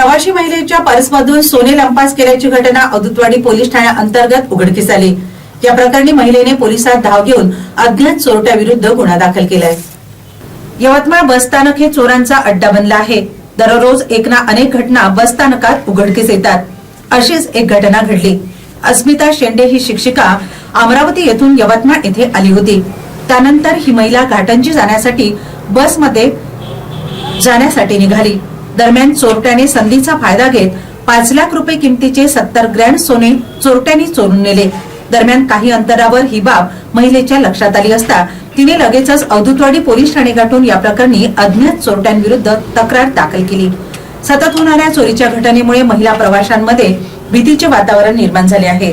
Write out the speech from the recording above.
प्रवाशी महिलेच्या पर्समधून सोने लंपास केल्याची घटना अदुतवाडी पोलीस ठाण्या अंतर्गत उघडकीस आली. या प्रकरणी महिलेने पोलिसात धाव घेऊन अज्ञात चोरट्याविरुद्ध गुन्हा दाखल केलाय. यवतमाळ बसस्थानक हे चोरांचा अड्डा बनला आहे. दररोज एक ना अनेक घटना बसस्थानकात उघडकीस येतात. अशीच एक घटना घडली. अस्मिता शेंडे ही शिक्षिका अमरावती येथून यवतमाळ येथे आली होती. त्यानंतर ही महिला घाटंजी जाण्यासाठी बसमध्ये जाण्यासाठी निघाली. दरम्यान चोरट्याने संधीचा फायदा घेत पाच लाख रुपये किमतीचे सत्तर ग्रँड सोने चोरट्यांनी चोरून नेले. दरम्यान काही अंतरावर ही बाब महिलेच्या लक्षात आली असता तिने लगेचच अवधूतवाडी पोलीस ठाणे गाठून या प्रकरणी अज्ञात चोरट्यांविरुद्ध तक्रार दाखल केली. सतत होणाऱ्या चोरीच्या घटनेमुळे महिला प्रवाशांमध्ये भीतीचे वातावरण निर्माण झाले आहे.